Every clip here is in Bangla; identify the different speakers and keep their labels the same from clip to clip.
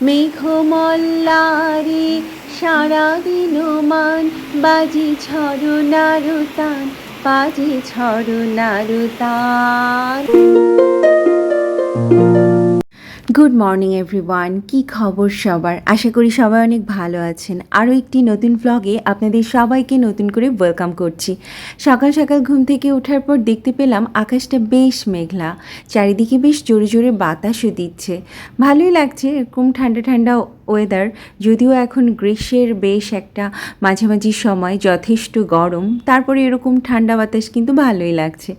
Speaker 1: মেঘমল্লারে সারাদিন মান বাজি ছড় নারুতান বাজি ছড় নারুতান গুড মর্নিং এভরিওয়ান কি খবর সবার? আশা করি সবাই অনেক ভালো আছেন। আরও একটি নতুন ভ্লগে আপনাদের সবাইকে নতুন করে ওয়েলকাম করছি। সকাল সকাল ঘুম থেকে ওঠার পর দেখতে পেলাম আকাশটা বেশ মেঘলা। চারিদিকে বেশ জোরে জোরে বাতাসও দিচ্ছে। ভালোই লাগছে, এরকম ঠান্ডা ঠান্ডা ওয়েদার যদিও এখন গ্রীষ্মের বেশ একটা মাঝামাঝি সময়, যথেষ্ট গরম। তারপরে এরকম ঠান্ডা বাতাস কিন্তু ভালোই লাগছে।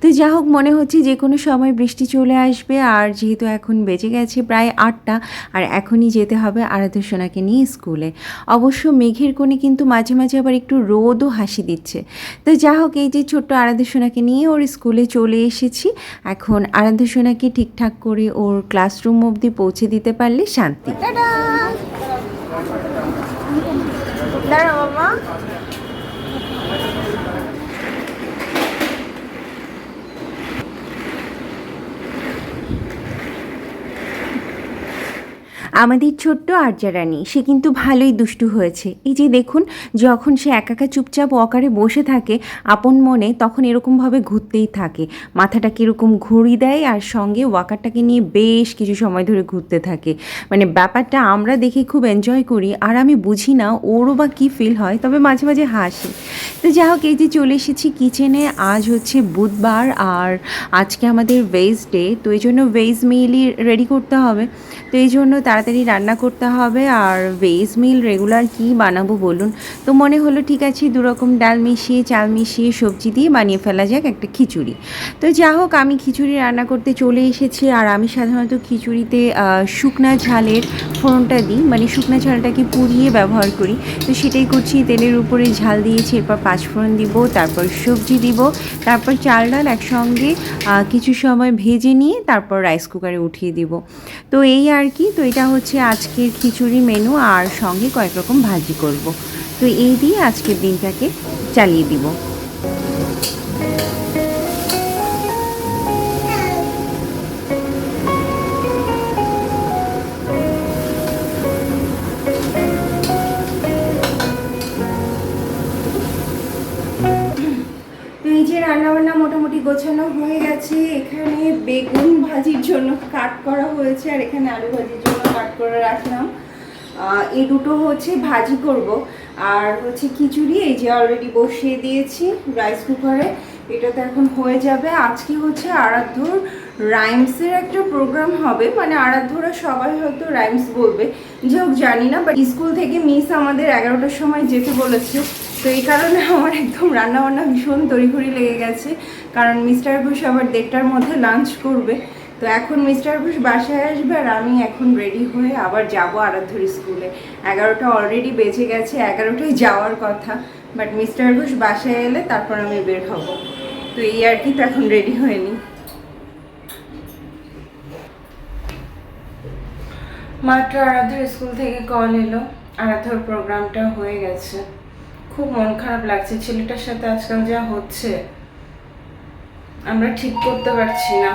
Speaker 1: তো যা হোক মনে হচ্ছে যে কোনো সময় বৃষ্টি চলে আসবে। আর যেহেতু এখন বেজে গেছে প্রায় আটটা আর এখনই যেতে হবে আরাধ্য সোনাকে নিয়ে স্কুলে। অবশ্য মেঘের কোণে কিন্তু মাঝে মাঝে আবার একটু রোদও হাসি দিচ্ছে। তো যা হোক, এই যে ছোট্ট আরাধ্য সোনাকে নিয়ে ওর স্কুলে চলে এসেছি। এখন আরাধ্য সোনাকে ঠিকঠাক করে ওর ক্লাসরুম অবধি পৌঁছে দিতে পারলে শান্তি। দাঁড়া বাবা আমাদের ছোট্ট আর্যা রানী, সে কিন্তু ভালোই দুষ্টু হয়েছে। এই যে দেখুন, যখন সে একা একা চুপচাপ অকারে বসে থাকে, আপন মনে তখন এরকমভাবে ঘুরতেই থাকে। মাথাটা কীরকম ঘুরি দেয় আর সঙ্গে ওয়াকারটাকে নিয়ে বেশ কিছু সময় ধরে ঘুরতে থাকে। মানে ব্যাপারটা আমরা দেখে খুব এনজয় করি, আর আমি বুঝি না ওরও বা কী ফিল হয়, তবে মাঝে মাঝে হাসি। তো যাই হোক, এই যে চলে এসেছি কিচেনে আজ হচ্ছে বুধবার আর আজকে আমাদের ভেজ ডে তো এই জন্য ভেজ মিলই রেডি করতে হবে। তো এই জন্য তাড়াতাড়ি রান্না করতে হবে আর ভেজ মিল রেগুলার কি বানাবো বলুন? তো মনে হলো ঠিক আছে, দুরকম ডাল মিশিয়ে, চাল মিশিয়ে সবজি দিয়ে বানিয়ে ফেলা যাক একটা খিচুড়ি। তো যা হোক, আমি খিচুড়ি রান্না করতে চলে এসেছি আর আমি সাধারণত খিচুড়িতে শুকনা ঝালের ফোড়নটা দিই। মানে শুকনা ঝালটাকে পুড়িয়ে ব্যবহার করি। তো সেটাই করছি, তেলের উপরে ঝাল দিয়েছি, এরপর পাঁচফোড়ন দিব, তারপর সবজি দিব, তারপর চাল ডাল একসঙ্গে কিছু সময় ভেজে নিয়ে তারপর রাইস কুকারে উঠিয়ে দিব। তো এই আর কি, তো এটা হচ্ছে আজকের খিচুড়ি মেনু আর সঙ্গে কয়েক রকম ভাজি করব। তো এই দিয়ে আজকের দিনটাকে চালিয়ে দিব। মোটামুটি গোছানো হয়ে গেছে। এখানে বেগুন ভাজির জন্য কাট করা হয়েছে আর এখানে আলু ভাজির জন্য কাট করে রাখলাম। এই দুটো হচ্ছে ভাজি করব। আর হচ্ছে খিচুড়ি, এই যে অলরেডি বসিয়ে দিয়েছি রাইস কুকারে এটা তো এখন হয়ে যাবে। আজকে হচ্ছে আরাধ্যর রাইমসের একটা প্রোগ্রাম হবে। মানে আরাধ্যরা সবাই হয়তো রাইমস বলবে। যে হোক, জানি না বাট স্কুল থেকে মিস আমাদের এগারোটার সময় যেতে বলেছে। তো এই কারণে আমার একদম রান্নাবান্না ভীষণ তড়িঘড়ি লেগে গেছে। কারণ মিস্টার ঘোষ আবার দেড়টার মধ্যে লাঞ্চ করবে। তো এখন মিস্টার ঘোষ বাসায় আসবে আর আমি এখন রেডি হয়ে আবার যাব আরাধ্যর স্কুলে। এগারোটা অলরেডি বেজে গেছে, এগারোটায় যাওয়ার কথা। বাট মিস্টার ঘোষ বাসায় এলে তারপর আমি বের হব। তো এই আর কি তো এখন রেডি হয়নি মাত্র আরাধ্যর স্কুল থেকে কল এলো। আরাধ্যর প্রোগ্রামটা হয়ে গেছে। খুব মন খারাপ লাগছে ছেলেটার সাথে আজকাল যা হচ্ছে আমরা ঠিক করতে পারছি না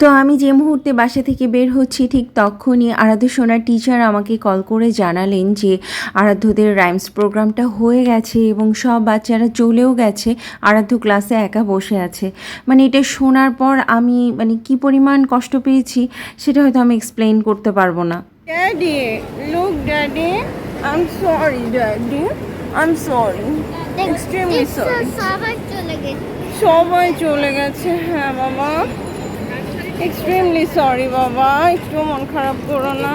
Speaker 1: তো আমি যে মুহূর্তে বাসা থেকে বের হচ্ছি ঠিক তখনই আরাধ্য সোনার টিচার আমাকে কল করে জানালেন যে আরাধ্যদের রাইমস প্রোগ্রামটা হয়ে গেছে এবং সব বাচ্চারা চলেও গেছে আরাধ্য ক্লাসে একা বসে আছে মানে এটা শোনার পর আমি মানে কি পরিমাণ কষ্ট পেয়েছি সেটা হয়তো আমি এক্সপ্লেইন করতে পারব না
Speaker 2: Daddy, look, Daddy. I'm sorry, Daddy. I'm sorry. Extremely sorry.
Speaker 3: সবাই চলে গেছে।
Speaker 2: সবাই চলে গেছে হ্যাঁ বাবা। এক্সট্রিমলি সরি বাবা। একটু মন খারাপ করো না।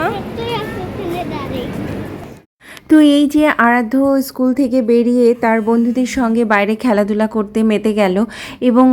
Speaker 1: তো এই যে আরাধ্য স্কুল থেকে বেরিয়ে তার বন্ধুদের সঙ্গে বাইরে খেলাধুলা করতে মেতে গেল এবং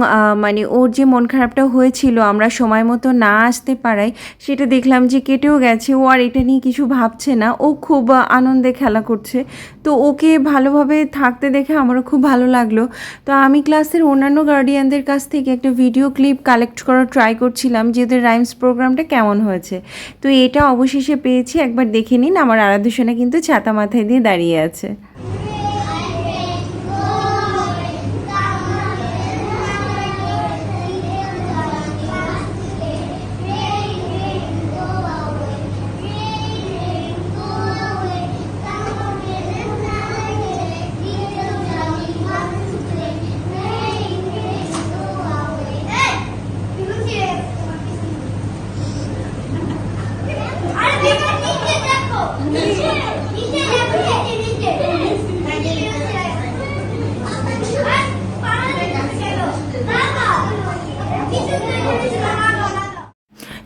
Speaker 1: মানে ওর যে মন খারাপটা হয়েছিল, আমরা সময় মতো না আসতে পারাই সেটা দেখলাম যে কেটেও গেছে। ও আর এটা নিয়ে কিছু ভাবছে না। ও খুব আনন্দে খেলা করছে। তো ওকে ভালোভাবে থাকতে দেখে আমারও খুব ভালো লাগল। তো আমি ক্লাসের অন্যান্য গার্ডিয়ানদের কাছ থেকে একটা ভিডিও ক্লিপ কালেক্ট করার ট্রাই করছিলাম যে ওদের রাইমস প্রোগ্রামটা কেমন হয়েছে। তো এটা অবশেষে পেয়েছি। একবার দেখে নিন, আমার আরাধ্যসোনা কিন্তু ছাতা মাথায় দিয়ে দাঁড়িয়ে আছে।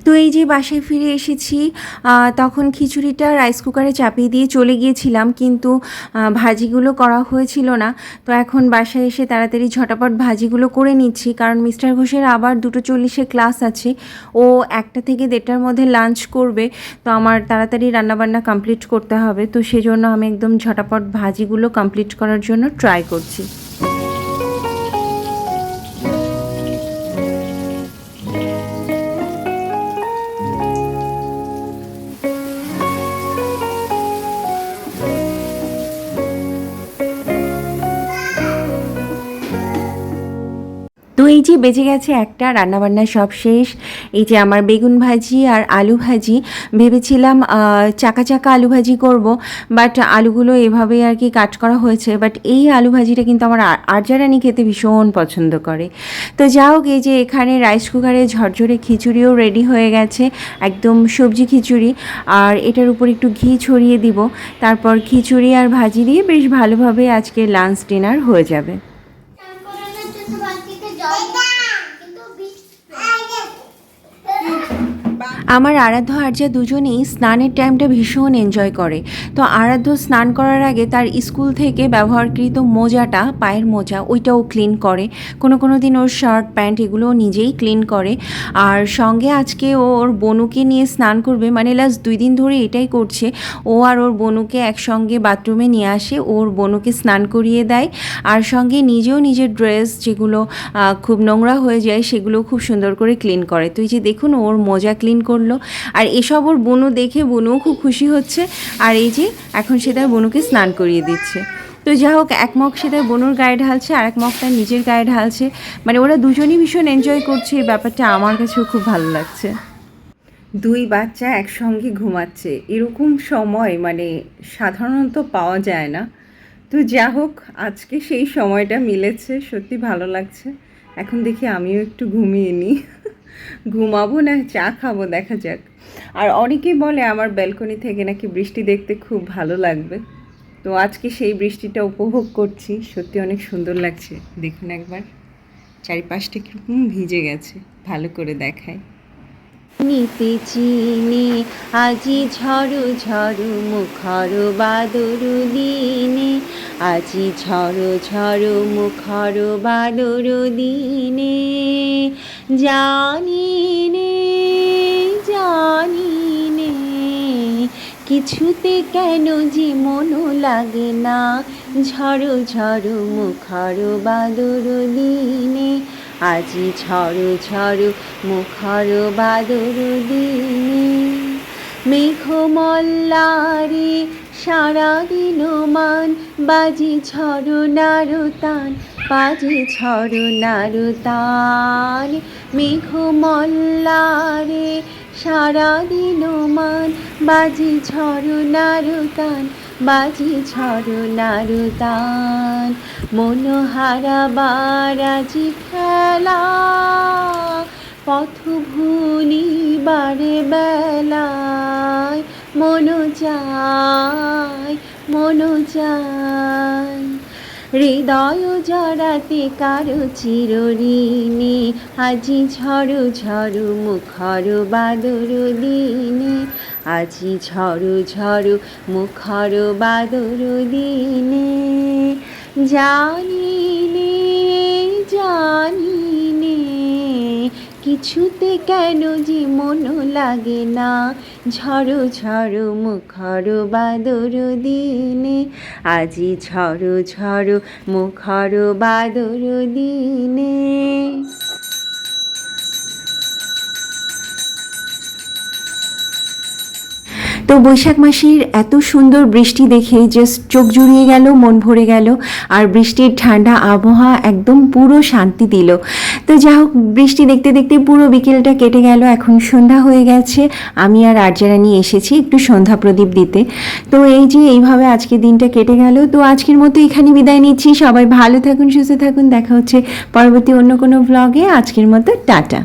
Speaker 1: তো এই যে বাসায় ফিরে এসেছি তখন খিচুড়িটা রাইস কুকারে চাপিয়ে দিয়ে চলে গিয়েছিলাম কিন্তু ভাজিগুলো করা হয়েছিল না। তো এখন বাসায় এসে তাড়াতাড়ি ঝটাপট ভাজিগুলো করে নিচ্ছি কারণ মিস্টার ঘোষের আবার দুটো চল্লিশে ক্লাস আছে। ও একটা থেকে দেড়টার মধ্যে লাঞ্চ করবে, তো আমার তাড়াতাড়ি রান্নাবান্না কমপ্লিট করতে হবে। তো সেজন্য আমি একদম ঝটাপট ভাজিগুলো কমপ্লিট করার জন্য ট্রাই করছি। এই যে বেজে গেছে একটা, রান্নাবান্না সব শেষ। এই যে আমার বেগুন ভাজি আর আলু ভাজি, ভেবেছিলাম চাকা চাকা আলু ভাজি করব, বাট আলুগুলো এভাবে আর কি কাট করা হয়েছে। বাট এই আলু ভাজিটা কিন্তু আমার আর- আরজারানি খেতে ভীষণ পছন্দ করে। তো যা হোক, এই যে এখানে রাইস কুকারে ঝরঝরে খিচুড়িও রেডি হয়ে গেছে, একদম সবজি খিচুড়ি। আর এটার উপর একটু ঘি ছড়িয়ে দিব। তারপর খিচুড়ি আর ভাজি দিয়ে বেশ ভালোভাবে আজকে লাঞ্চ ডিনার হয়ে যাবে।
Speaker 3: Don't
Speaker 1: আমার আরাধ্য আর্যা দুজনেই স্নানের টাইমটা ভীষণ এনজয় করে। তো আরাধ্য স্নান করার আগে তার স্কুল থেকে ব্যবহারকৃত মোজাটা, পায়ের মোজা, ওইটাও ক্লিন করে। কোনো কোনো দিন ওর শার্ট প্যান্ট এগুলো নিজেই ক্লিন করে। আর সঙ্গে আজকে ও ওর বনুকে নিয়ে স্নান করবে মানে লাস্ট দুই দিন ধরে এটাই করছে। ও আর ওর বনুকে একসঙ্গে বাথরুমে নিয়ে আসে, ওর বনুকে স্নান করিয়ে দেয়। আর সঙ্গে নিজেও নিজের ড্রেস যেগুলো খুব নোংরা হয়ে যায়, সেগুলো খুব সুন্দর করে ক্লিন করে। তো এই যে দেখুন, ওর মোজা ক্লিন করল। আর এসব ওর বনু দেখে বনুও খুব খুশি হচ্ছে। আর এই যে, এখন সে তার বনুকে স্নান করিয়ে দিচ্ছে। তো যা হোক, এক মগ সে তার বনুর গায়ে ঢালছে, আর এক মগ তার নিজের গায়ে ঢালছে। মানে ওরা দুজনই ভীষণ এনজয় করছে, এই ব্যাপারটা আমার কাছেও খুব ভালো লাগছে। দুই বাচ্চা একসঙ্গে ঘুমাচ্ছে, এরকম সময় মানে সাধারণত পাওয়া যায় না। তো যা হোক, আজকে সেই সময়টা মিলেছে, সত্যি ভালো লাগছে। এখন দেখি আমিও একটু ঘুমিয়ে নিই। ঘুমাবো না, চা খাব, দেখা যাক। আর অনেকেই বলে আমার ব্যালকনি থেকে নাকি বৃষ্টি দেখতে খুব ভালো লাগবে। তো আজকে সেই বৃষ্টিটা উপভোগ করছি, সত্যি অনেক সুন্দর লাগছে। দেখুন একবার, চারিপাশটা কীরকম ভিজে গেছে, ভালো করে দেখায়। নিতে চিনে, আজি ঝড়ু ঝড়ু মুখর বাদরু দিনে আজি ঝড়ু ঝড়ু, মুখর বাদরু দিনে জানি নে জানি নে, কিছুতে কেন যে মনো লাগে না। ঝড়ো ঝড়ো, মুখর বাদর দিনে আজি ঝড়ো ঝড়ো, মুখর বাদর দিনে মেঘমল্লারে সারাদিন মান, বাজি ঝড়ো নারতান বাজি ঝড়ো নারতান মেঘমল্লারে সারাদিন মান, বাজি ঝড়ো নারতান বাজি ঝড়ো নারতান মনোহারা বারাজি খেলা পথ ভুলি বারে বেলায়, মনো যায় মনো যায় হৃদয় জড়াতে কারও চিরঋণী, আজি ঝড়ু ঝড়ু মুখর বাদর দিনে, আজি ঝড়ু ঝড়ু মুখর বাদর দিনে। জানি নে জানি কিছুতে কেন যে মন লাগে না? ঝড়ো ঝড়ো মুখর বাদর দিনে, আজি ঝড়ো ঝড়ো মুখর বাদর দিনে। তো বৈশাখ মাসের এত সুন্দর বৃষ্টি দেখে জাস্ট চোখ জুড়িয়ে গেল, মন ভরে গেল, আর বৃষ্টির ঠান্ডা আবহাওয়া একদম পুরো শান্তি দিল। তো যা হোক, বৃষ্টি দেখতে দেখতে পুরো বিকেলটা কেটে গেল, এখন সন্ধ্যা হয়ে গেছে। আমি আর আর্যারানি এসেছি একটু সন্ধ্যা প্রদীপ দিতে। তো এই যে এইভাবে আজকে দিনটা কেটে গেল, তো আজকের মতো এখানে বিদায় নিচ্ছি। সবাই ভালো থাকুন, সুস্থ থাকুন। দেখা হচ্ছে পরবর্তী অন্য কোনো ব্লগে আজকের মতো টাটা।